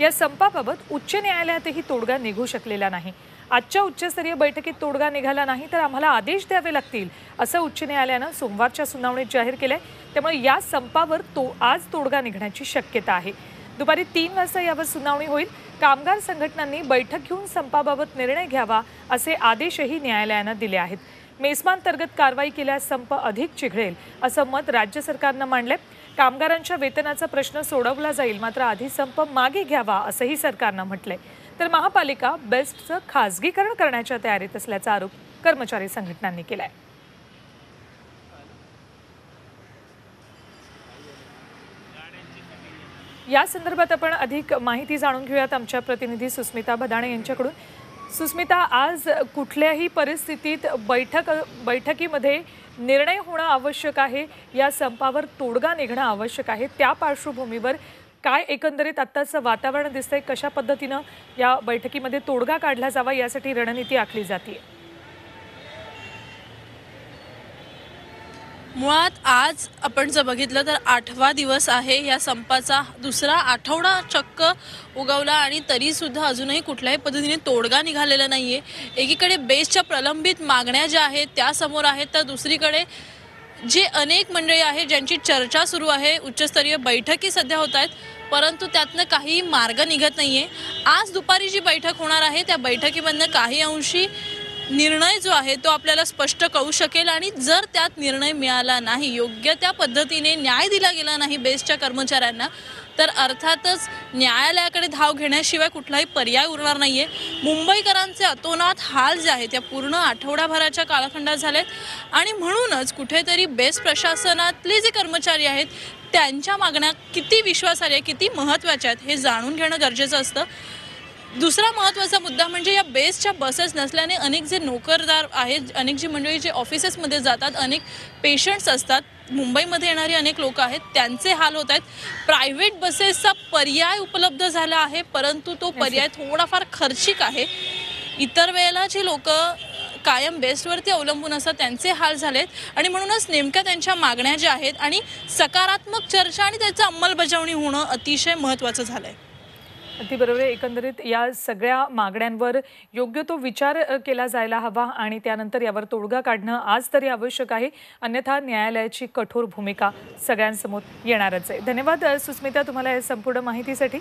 या संपाबाबत उच्च न्यायालयातही तोडगा निघू शकलेला नाही. आजच्या उच्चस्तरीय बैठकीत तोडगा निघाला नाही तर आम्हाला आदेश द्यावे लागतील असं उच्च न्यायालयानं सोमवारच्या सुनावणीत जाहीर केलंय. त्यामुळे या संपावर तो आज तोडगा निघण्याची शक्यता आहे. दुपारी तीन वाजता यावर सुनावणी होईल. कामगार संघटनांनी बैठक घेऊन संपाबाबत निर्णय घ्यावा असे आदेशही न्यायालयानं दिले आहेत. मेस्मांतर्गत कारवाई केल्यास संप अधिक चिघळेल असं मत राज्य सरकारनं मांडलंय. कामगारांच्या वेतनाचा प्रश्न सोडवला जाईल मात्र आधी संप मागे घ्यावा असंही सरकारनं म्हटलंय. तर महापालिका बेस्टचं खासगीकरण करण्याच्या तयारीत असल्याचा आरोप कर्मचारी संघटनांनी केलाय. या संदर्भात आपण अधिक माहिती जाणून घेऊयात आमच्या प्रतिनिधी सुस्मिता भदाणे यांच्याकडून. सुस्मिता आज कुठल्याही परिस्थितीत बैठक बैठकीमध्ये निर्णय होणं आवश्यक आहे. या संपावर तोडगा निघणं आवश्यक आहे. त्या पार्श्वभूमीवर काय एकंदरीत आत्ताचं वातावरण दिसतंय? कशा पद्धतीनं या बैठकीमध्ये तोडगा काढला जावा? यासाठी रणनीती आखली जाते मुळात आज आपण जर बघितलं तर आठवा दिवस आहे. या संपाचा दुसरा आठवडा चक्क उगवला आणि तरीसुद्धा अजूनही कुठल्याही पद्धतीने तोडगा निघालेला नाही आहे एकीकडे बेसच्या प्रलंबित मागण्या ज्या आहेत त्या समोर आहेत. तर दुसरीकडे जे अनेक मंडळी आहेत ज्यांची चर्चा सुरू आहे उच्चस्तरीय बैठकी सध्या होत आहेत परंतु त्यातनं काही मार्ग निघत नाही आहे आज दुपारी जी बैठक होणार आहे त्या बैठकीमधनं काही अंशी निर्णय जो आहे तो आपल्याला स्पष्ट कळू शकेल आणि जर त्यात निर्णय मिळाला नाही योग्य त्या पद्धतीने न्याय दिला गेला नाही बेस्टच्या कर्मचाऱ्यांना तर अर्थातच न्यायालयाकडे धाव घेण्याशिवाय कुठलाही पर्याय उरणार आहे मुंबईकरांचे अतोनात हाल जे आहेत त्या पूर्ण आठवडाभराच्या कालखंडात झालेत आणि म्हणूनच कुठेतरी बेस्ट प्रशासनातले जे कर्मचारी आहेत त्यांच्या मागण्या किती विश्वासार्ह किती महत्त्वाच्या आहेत हे जाणून घेणं गरजेचं असतं. दुसरा महत्त्वाचा मुद्दा म्हणजे या बेसच्या बसेस नसल्याने अनेक जे नोकरदार आहेत अनेक जी मंडळी जे ऑफिसेसमध्ये जातात अनेक पेशंट्स असतात मुंबईमध्ये येणारी अनेक लोक आहेत त्यांचे हाल होत आहेत. प्रायव्हेट बसेसचा पर्याय उपलब्ध झाला आहे परंतु तो पर्याय थोडाफार खर्चिक आहे. इतर वेळेला जी लोक कायम बेस्टवरती अवलंबून असतात त्यांचे हाल झालेत. आणि म्हणूनच नेमक्या त्यांच्या मागण्या ज्या आहेत आणि सकारात्मक चर्चा आणि त्याचं अंमलबजावणी होणं अतिशय महत्त्वाचं झालं आहे अगदी बरोबर आहे एकंदरीत या सगळ्या मागण्यांवर योग्य तो विचार केला जायला हवा आणि त्यानंतर यावर तोडगा काढणं आज तरी आवश्यक आहे. अन्यथा न्यायालयाची कठोर भूमिका सगळ्यांसमोर येणारच आहे. धन्यवाद सुस्मिता तुम्हाला या संपूर्ण माहितीसाठी.